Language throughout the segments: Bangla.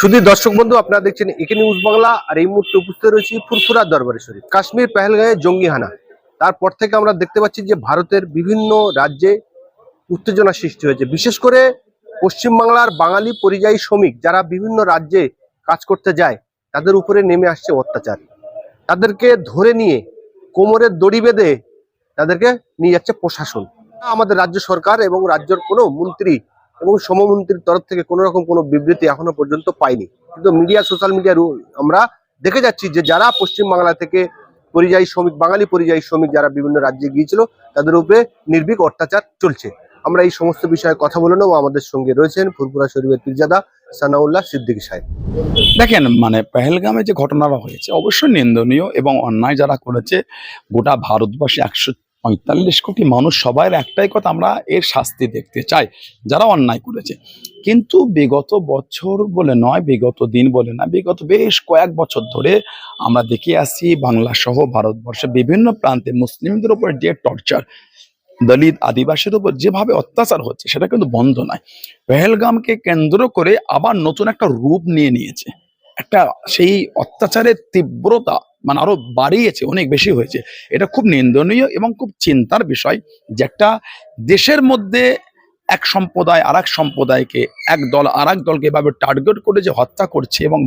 শুধু দর্শক বন্ধু, আপনারা দেখছেন একে নিউজ বাংলা, আর এই মুহূর্তে উপস্থিত রয়েছি ফুরফুরার দরবারে শরীফ। কাশ্মীর পেহেলগাঁয়ে জঙ্গি হানা। তারপর থেকে আমরা দেখতে পাচ্ছি যে ভারতের বিভিন্ন রাজ্যে উত্তেজনা সৃষ্টি হয়েছে। বিশেষ করে পশ্চিমবাংলার বাঙালি পরিযায়ী শ্রমিক যারা বিভিন্ন রাজ্যে কাজ করতে যায়, তাদের উপরে নেমে আসছে অত্যাচার। তাদেরকে ধরে নিয়ে কোমরের দড়ি বেঁধে তাদেরকে নিয়ে যাচ্ছে প্রশাসন। আমাদের রাজ্য সরকার এবং রাজ্যের কোনো মন্ত্রী এবং সমমন্ত্রীর তরফ থেকে কোনো রকম কোনো বিবৃতি এখনও পর্যন্ত পাইনি। কিন্তু মিডিয়া, সোশ্যাল মিডিয়ার আমরা দেখে যাচ্ছি যে যারা পশ্চিমবাংলা থেকে পরিযায়ী শ্রমিক, বাঙালি পরিযায়ী শ্রমিক যারা বিভিন্ন রাজ্যে গিয়েছিল, তাদের উপরে নির্ভীক অত্যাচার চলছে। আমরা এই সমস্ত বিষয়ে কথা বলে নেব। আমাদের সঙ্গে রয়েছেন ফুরপুরা শরীফের পীরজাদা সানাউল্লাহ সিদ্দিকী সাহেব। দেখেন মানে পেহেলগামে যে ঘটনাটা হয়েছে অবশ্যই নিন্দনীয় এবং অন্যায় যারা করেছে, গোটা ভারতবর্ষে একশো পঁয়তাল্লিশ কোটি মানুষ সবাই একটাই কথা আমরা এর শাস্তি দেখতে চাই, যারা অন্যায় করেছে। কিন্তু বিগত বছর বলে নয়, বিগত দিন বলে না বিগত বেশ কয়েক বছর ধরে আমরা দেখে আসছি বাংলা সহ ভারতবর্ষে বিভিন্ন প্রান্তে মুসলিমদের উপর যে টর্চার, দলিত আদিবাসীর উপর যেভাবে অত্যাচার হচ্ছে, সেটা কিন্তু বন্ধ নয়। পেহেলগামকে কেন্দ্র করে আবার নতুন একটা রূপ নিয়ে নিয়েছে। একটা সেই অত্যাচারের তীব্রতা মানে আরও বাড়িয়েছে, অনেক বেশি হয়েছে। এটা খুব নিন্দনীয় এবং খুব চিন্তার বিষয় যে একটা দেশের মধ্যে এক সম্প্রদায় আর এক সম্প্রদায়কে, এক দল আর এক দলকে এভাবে টার্গেট করে যে হত্যা করছে এবং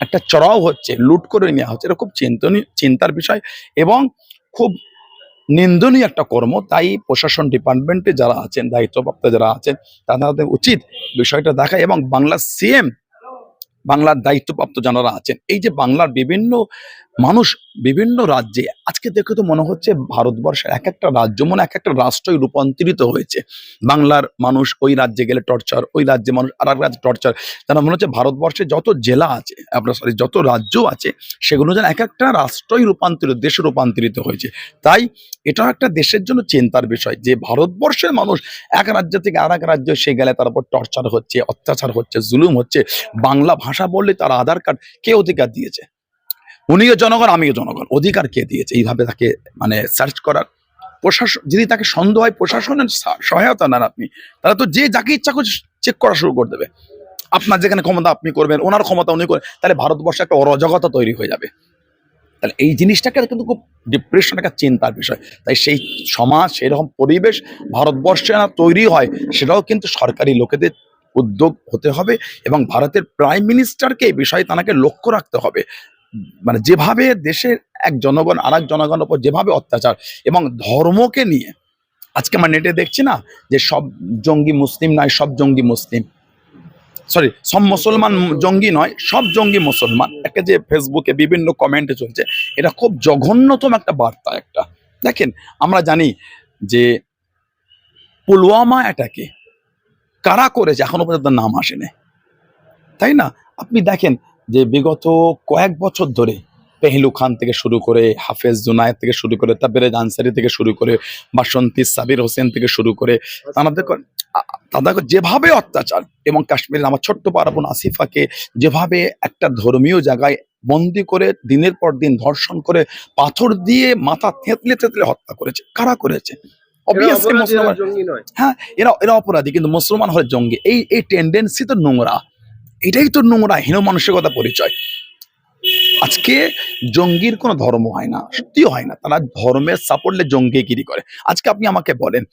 একটা চড়াও হচ্ছে, লুট করে নেওয়া হচ্ছে, এটা খুব চিন্তনীয়, চিন্তার বিষয় এবং খুব নিন্দনীয় একটা কর্ম। তাই প্রশাসন ডিপার্টমেন্টে যারা আছেন, দায়িত্বপ্রাপ্ত যারা আছেন, তাদের উচিত বিষয়টা দেখা এবং বাংলা সিএম বাংলার দায়িত্বপ্রাপ্ত যারা আছেন, এই যে বাংলার বিভিন্ন মানুষ বিভিন্ন রাজ্যে, আজকে দেখে তো মনে হচ্ছে ভারতবর্ষের এক একটা রাজ্য মনে এক একটা রাষ্ট্রই রূপান্তরিত হয়েছে। বাংলার মানুষ ওই রাজ্যে গেলে টর্চার, ওই রাজ্যে মানুষ আর এক রাজ্যে টর্চার। তারা মনে হচ্ছে ভারতবর্ষে যত জেলা আছে, আপনার সরি যত রাজ্য আছে, সেগুলো যেন এক একটা রাষ্ট্রই রূপান্তরিত, দেশে রূপান্তরিত হয়েছে। তাই এটাও একটা দেশের জন্য চিন্তার বিষয় যে ভারতবর্ষের মানুষ এক রাজ্য থেকে আর এক রাজ্যে সে গেলে তার উপর টর্চার হচ্ছে, অত্যাচার হচ্ছে, জুলুম হচ্ছে। বাংলা ভাষা বললে তার আধার কার্ড কে অধিকার দিয়েছে? উনিও জনগণ, আমিও জনগণ। অধিকার কে দিয়েছে? এইভাবে তাকে মানে সার্চ করার। প্রশাসন যদি তাকে সন্দেহ হয়, প্রশাসনের সহায়তা নেন আপনি, তাহলে তো যে যাকে ইচ্ছা করছে চেক করা শুরু করে দেবে। আপনার যেখানে ক্ষমতা আপনি করবেন, ওনার ক্ষমতা উনি করবেন তাহলে ভারতবর্ষে একটা অরাজকতা তৈরি হয়ে যাবে। তাহলে এই জিনিসটাকে কিন্তু খুব ডিপ্রেশন একটা চিন্তার বিষয়। তাই সেই সমাজ, সেরকম পরিবেশ ভারতবর্ষে না তৈরি হয়, সেটাও কিন্তু সরকারি লোকেদের উদ্যোগ হতে হবে এবং ভারতের প্রাইম মিনিস্টারকে এই বিষয়ে তাকে লক্ষ্য রাখতে হবে। মানে যেভাবে দেশের এক জনগণ আর এক জনগণের উপর যেভাবে অত্যাচার এবং ধর্মকে নিয়ে, আজকে আমরা নেটে দেখছি না যে সব জঙ্গি মুসলিম নয়, সব জঙ্গি মুসলিম। সরি সব মুসলমান জঙ্গি নয়, সব জঙ্গি মুসলমান। একটা যে ফেসবুকে বিভিন্ন কমেন্টে চলছে, এটা খুব জঘন্যতম একটা বার্তা একটা। দেখেন, আমরা জানি যে পুলওয়ামা অ্যাটাকে কারা করেছে? এখনও পর্যন্ত নাম আসেনি। তাই না? আপনি দেখেন যে বিগত কয়েক বছর ধরে পেহলু খান থেকে শুরু করে হাফেজ জুনায়েদ থেকে শুরু করে তাবেরেজ আনসারি থেকে শুরু করে বাসন্তী সাবির হোসেন থেকে শুরু করে তাদের তাদের যেভাবে অত্যাচার এবং কাশ্মীরের আমার ছোট্ট পারাবন আসিফাকে যেভাবে একটা ধর্মীয় জায়গায় বন্দি করে দিনের পর দিন ধর্ষণ করে পাথর দিয়ে মাথা থেতলে থেতলে হত্যা করেছে। কারা করেছে? মুসলমান হ্যাঁ এরা এরা অপরাধী কিন্তু মুসলমান হলে জঙ্গি। এই এই টেন্ডেন্সি তো নোংরা। এটাই তো নোংরা, হীন মানসিকতা পরিচয়। আজকে জঙ্গির কোনো ধর্ম হয় না, সত্যিও হয় না। তারা ধর্মের সাপোর্টলে জঙ্গিগিরি করে। আজকে আপনি আমাকে বলেন,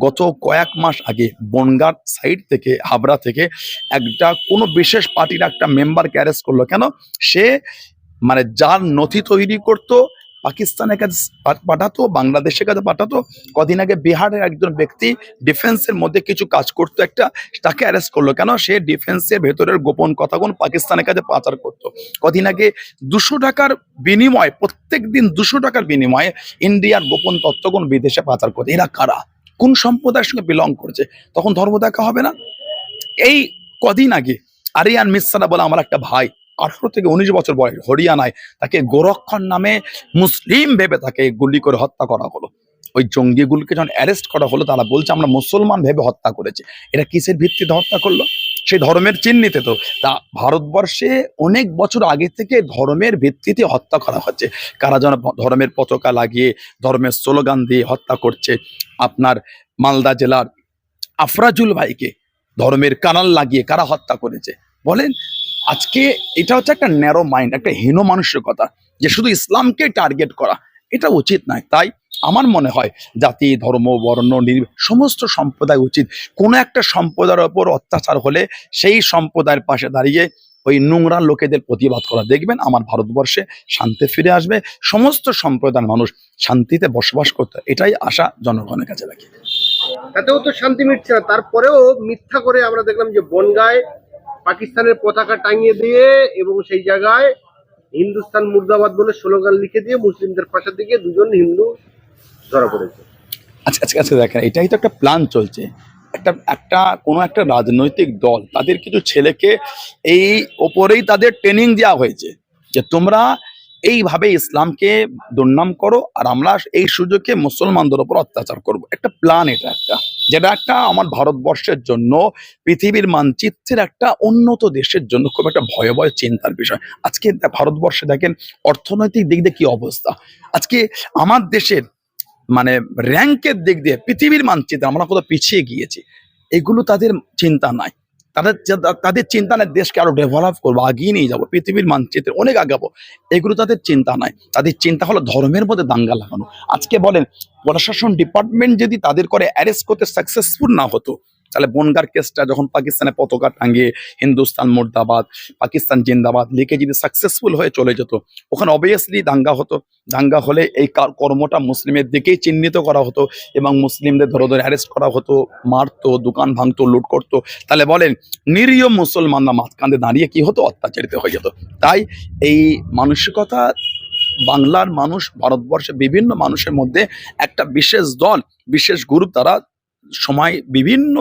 গত কয়েক মাস আগে বনগাঁ সাইড থেকে, হাবড়া থেকে একটা কোনো বিশেষ পার্টির একটা মেম্বারকে অ্যারেস্ট করল। কেন? সে মানে যার নথি তৈরি করতো পাকিস্তানের কাছে পাঠাতো, বাংলাদেশের কাছে পাঠাতো। কদিন আগে বিহারের একজন ব্যক্তি ডিফেন্সের মধ্যে কিছু কাজ করতো একটা, তাকে অ্যারেস্ট করল। কেন? সে ডিফেন্সের ভেতরের গোপন কথাগুলো পাকিস্তানের কাছে পাচার করতো। কদিন আগে দুশো টাকার বিনিময়ে প্রত্যেক দিন দুশো টাকার বিনিময়ে ইন্ডিয়ার গোপন তথ্যগুলো বিদেশে পাচার করতো। এরা কারা? কোন সম্প্রদায়ের সঙ্গে বিলং করছে? তখন ধর্ম দেখা হবে না? এই কদিন আগে আরিয়ান মিশ্রা বলে আমার একটা ভাই আঠারো থেকে উনিশ বছর বয়স হরিয়ানায় তাকে গোরক্ষণ নামে মুসলিম ভেবে তাকে গুলি করে হত্যা করা হলো। ওই জঙ্গিগুলোকে যখন অ্যারেস্ট করা হলো, তারা বলছে, আমরা মুসলমান ভেবে হত্যা করেছি। এটা কিসের ভিত্তিতে হত্যা করল? সেই ধর্মের চিহ্নিতে তো। তা ভারতবর্ষে অনেক বছর আগে থেকে ধর্মের ভিত্তিতে হত্যা করা হচ্ছে। কারা যেন ধর্মের পতাকা লাগিয়ে, ধর্মের স্লোগান দিয়ে হত্যা করছে আপনার মালদা জেলার আফরাজুল ভাইকে, ধর্মের কানাল লাগিয়ে কারা হত্যা করেছে? বলেন আজকে এটা হচ্ছে একটা ন্যারো মাইন্ড একটা হীন মানসিকতা যে শুধু ইসলামকে টার্গেট করা, এটা উচিত নয়। তাই আমার মনে হয় জাতি, ধর্ম, বর্ণ, নির, সমস্ত সম্প্রদায় উচিত। কোনো একটা সম্প্রদায়ের ওপর অত্যাচার হলে সেই সম্প্রদায়ের পাশে দাঁড়িয়ে ওই নোংরা লোকেদের প্রতিবাদ করা। দেখবেন আমার ভারতবর্ষে শান্তি ফিরে আসবে, সমস্ত সম্প্রদায়ের মানুষ শান্তিতে বসবাস করতে। এটাই আশা জনগণের কাছে রাখি। তাতেও তো শান্তি মিটছে না। তারপরেও মিথ্যা করে আমরা দেখলাম যে বনগায় পাকিস্তানের পতাকা টাঙিয়ে দিয়ে এবং সেই জায়গায় হিন্দুস্তান মুর্দাবাদ বলে স্লোগান লিখে দিয়ে মুসলিমদের পাশের দিকে দুজন হিন্দু ধরা পড়েছে। আচ্ছা আচ্ছা আচ্ছা দেখেন, এটাই তো একটা প্ল্যান চলছে। একটা একটা, কোনো একটা রাজনৈতিক দল, তাদের কিছু ছেলেকে এই ওপরেই তাদের ট্রেনিং দেওয়া হয়েছে যে তোমরা এইভাবে ইসলামকে দুর্নাম করো আর আমরা এই সুযোগে মুসলমানদের উপর অত্যাচার করব। একটা প্ল্যান এটা একটা। যেটা একটা আমার ভারতবর্ষের জন্য, পৃথিবীর মানচিত্রের একটা উন্নত দেশের জন্য খুব একটা ভয়াবহ চিন্তার বিষয়। আজকে ভারতবর্ষে দেখেন অর্থনৈতিক দিক দিয়ে কি অবস্থা। আজকে আমার দেশের মানে র্যাঙ্কের দিক দিয়ে পৃথিবীর মানচিত্রে আমরা কোথাও পিছিয়ে গিয়েছি। এগুলো তাদের চিন্তা নাই। তাদের তাদের চিন্তা নাই, দেশকে আরও ডেভেলপ করব, আগিয়ে নিয়ে যাব, পৃথিবীর মানচিত্রে অনেক আগাবো। এগুলো তাদের চিন্তা নাই। তাদের চিন্তা হলো ধর্মের মধ্যে দাঙ্গা লাগানো। আজকে বলেন, প্রশাসন ডিপার্টমেন্ট যদি তাদের করে অ্যারেস্ট করতে সাকসেসফুল না হতো তাহলে বনগার কেসটা যখন পাকিস্তানে পতাকা টাঙ্গিয়ে হিন্দুস্তান মুর্দাবাদ, পাকিস্তান জিন্দাবাদ লিখে যদি সাকসেসফুল হয়ে চলে যেত, ওখানে অবভিয়াসলি দাঙ্গা হতো। দাঙ্গা হলে এই কার- কর্মটা মুসলিমের দিকেই চিহ্নিত করা হতো এবং মুসলিমদের ধরে ধরে অ্যারেস্ট করা হতো, মারতো, দোকান ভাঙতো, লুট করতো। তাহলে বলেন, নিরীহ মুসলমানরা মাঝখানে দাঁড়িয়ে কি হতো? অত্যাচারিত হয়ে যেত। তাই এই মানসিকতা বাংলার মানুষ ভারতবর্ষে বিভিন্ন মানুষের মধ্যে একটা বিশেষ দল, বিশেষ গ্রুপ তারা সময় বিভিন্ন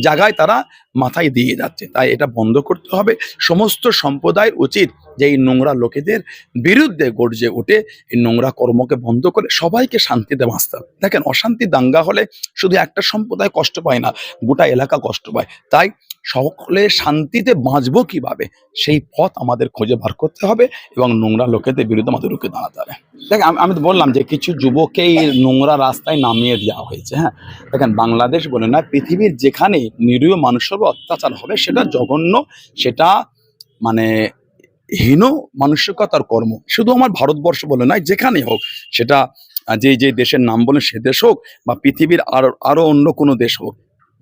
জায়গায় তারা মাথায় দিয়ে যাচ্ছে। তাই এটা বন্ধ করতে হবে। সমস্ত সম্প্রদায়ের উচিত যে এই নোংরা লোকেদের বিরুদ্ধে গর্জে উঠে এই নোংরা কর্মকে বন্ধ করে সবাইকে শান্তিতে বাঁচতে হবে। দেখেন, অশান্তি দাঙ্গা হলে শুধু একটা সম্প্রদায় কষ্ট পায় না, গোটা এলাকা কষ্ট পায়। তাই সকলে শান্তিতে বাঁচবো কীভাবে? সেই পথ আমাদের খুঁজে বার করতে হবে এবং নোংরা লোকেদের বিরুদ্ধে আমাদের রুখে দাঁড়াতে হবে। দেখেন আমি- আমি তো বললাম যে কিছু যুবককে এই নোংরা রাস্তায় নামিয়ে দেওয়া হয়েছে হ্যাঁ? দেখেন, বাংলাদেশ বলে না পৃথিবীর যেখানে নিরীহ মানুষের উপর অত্যাচার হবে, সেটা জঘন্য, সেটা মানে হীন মানসিকতার কর্ম। শুধু আমার ভারতবর্ষ বলে নয়, যেখানে হোক, সেটা যে যে দেশের নাম বলে সে দেশ হোক বা পৃথিবীর আরও আরও অন্য কোনো দেশ হোক,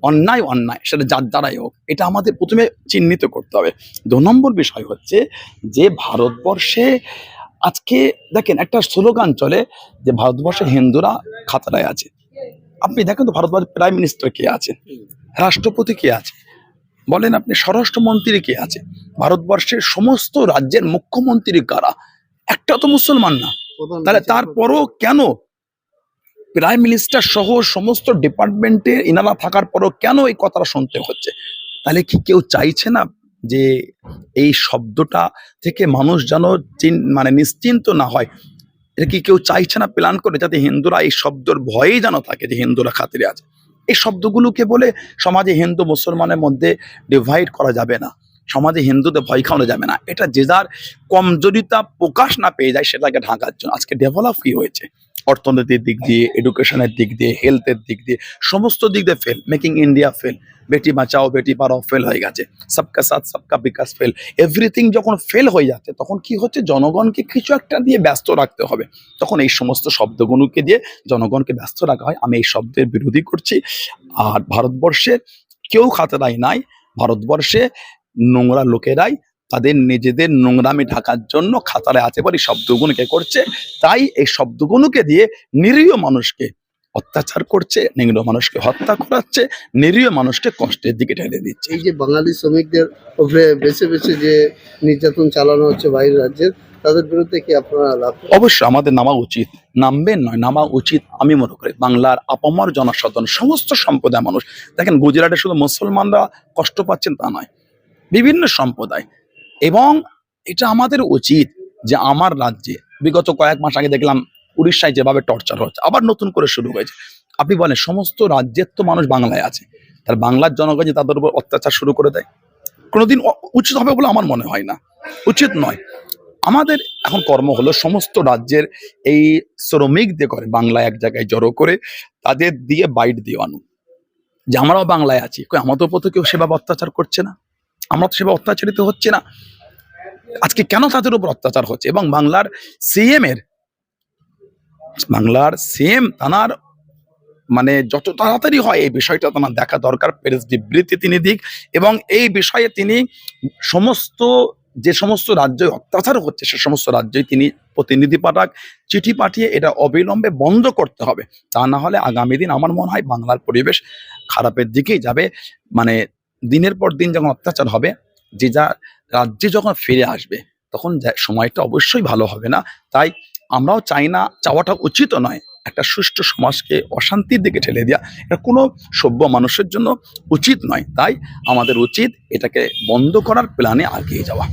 অন্যায় অন্যায়, সেটা যার দ্বারাই হোক, এটা আমাদের প্রথমে চিহ্নিত করতে হবে। দু নম্বর বিষয় হচ্ছে যে, ভারতবর্ষে আজকে দেখেন, একটা স্লোগান চলে যে, ভারতবর্ষে হিন্দুরা খাতারায় আছে। আপনি দেখেন তো, ভারতবর্ষের প্রাইম মিনিস্টার কে আছে? রাষ্ট্রপতি কে আছে? বলেন আপনি স্বরাষ্ট্রমন্ত্রী কে আছে? ভারতবর্ষের সমস্ত রাজ্যের মুখ্যমন্ত্রী কারা? একটা তো মুসলমান না। তাহলে তারপরও কেন প্রাইম মিনিস্টার সহ সমস্ত ডিপার্টমেন্টে ইনারা থাকার পরও কেন এই কথাটা শুনতে হচ্ছে? তাহলে কি কেউ চাইছে না যে এই শব্দটা থেকে মানুষ যেন মানে নিশ্চিন্ত না হয়? এটা কি কেউ চাইছে না প্ল্যান করে যাতে হিন্দুরা এই শব্দর ভয়েই যেন থাকে যে হিন্দুরা খাতিরে আছে? এই শব্দগুলোকে বলে সমাজে হিন্দু মুসলমানের মধ্যে ডিভাইড করা যাবে না। সমাজে হিন্দুদের ভয় খাওয়ানো যাবে না। এটা যে যার কমজোরিতা প্রকাশ না পেয়ে যায় সেটাকে ঢাকার জন্য। আজকে ডেভেলপ কি হয়েছে? অর্থনীতির দিক দিয়ে এডুকেশনের দিক দিয়ে হেলথের দিক দিয়ে, সমস্ত দিক দিয়ে fail making India fail Beti Bachao Beti পাড়াও ফেল হয়ে গেছে সবকা সাথ সবকা বিকাশ ফেল এভরিথিং যখন ফেল হয়ে যাচ্ছে তখন কি হচ্ছে জনগণকে কিছু একটা দিয়ে ব্যস্ত রাখতে হবে। তখন এই সমস্ত শব্দগুলোকে দিয়ে জনগণকে ব্যস্ত রাখা হয়। আমি এই শব্দের বিরোধী করছি। আর ভারতবর্ষে কেউ খাতারাই নাই। ভারতবর্ষে নোংরা লোকেরাই তাদের নিজেদের নোংরামি ঢাকার জন্য খাতারে আছে বলে এই শব্দগুলোকে করছে। তাই এই শব্দগুলোকে দিয়ে নিরীহ মানুষকে অত্যাচার করছে নিরীহ মানুষকে হত্যা করাচ্ছে নিরীহ মানুষকে কষ্টের দিকে ঠেলে দিচ্ছে। এই যে বাঙালি শ্রমিকদের উপরে বেছে বেছে যে নির্যাতন চালানো হচ্ছে বাইরের রাজ্যের তাদের বিরুদ্ধে কি আপনারা অবশ্যই আমাদের নামা উচিত। নামবেন নয় নামা উচিত আমি মনে করি। বাংলার আপামর জনসাধারণ সমস্ত সম্প্রদায় মানুষ। দেখেন গুজরাটে শুধু মুসলমানরা কষ্ট পাচ্ছেন তা নয় বিভিন্ন সম্প্রদায়। এবং এটা আমাদের উচিত যে আমার রাজ্যে বিগত কয়েক মাস আগে দেখলাম উড়িষ্যায় যেভাবে টর্চার হচ্ছে আবার নতুন করে শুরু হয়েছে। আপনি বলেন, সমস্ত রাজ্যের তো মানুষ বাংলায় আছে তার বাংলার জনগণ যে তাদের উপর অত্যাচার শুরু করে দেয়? কোনোদিন উচিত হবে বলে আমার মনে হয় না। উচিত নয়। আমাদের এখন কর্ম হলো সমস্ত রাজ্যের এই শ্রমিক দিয়ে করে, বাংলায় এক জায়গায় জড়ো করে, তাদের দিয়ে বাইট দিওয়ানো যে আমরাও বাংলায় আছি আমাদের উপর তো কেউ সেভাবে অত্যাচার করছে না? আমরা তো সেভাবে অত্যাচারিত হচ্ছে না। আজকে কেন তাদের উপর অত্যাচার হচ্ছে? এবং বাংলার সিএম এর বাংলার সেম তানার মানে যত তাড়াতাড়ি হয় এই বিষয়টা তোমার দেখা দরকার, প্রেস বিবৃতি তিনি দিক এবং এই বিষয়ে তিনি সমস্ত যে সমস্ত রাজ্যে অত্যাচার হচ্ছে, সে সমস্ত রাজ্যে তিনি প্রতিনিধি পাঠাক, চিঠি পাঠিয়ে এটা অবিলম্বে বন্ধ করতে হবে। তা না হলে আগামী দিন আমার মনে হয় বাংলার পরিবেশ খারাপের দিকেই যাবে। মানে দিনের পর দিন যখন অত্যাচার হবে, যে যা রাজ্যে যখন ফিরে আসবে, তখন সময়টা অবশ্যই ভালো হবে না। তাই আমরাও চাই না, চাওয়াটা উচিত নয়। একটা সুষ্ঠু সমাজকে অশান্তির দিকে ঠেলে দেওয়া এটা কোনো সভ্য মানুষের জন্য উচিত নয়। তাই আমাদের উচিত এটাকে বন্ধ করার প্ল্যানে আগিয়ে যাওয়া।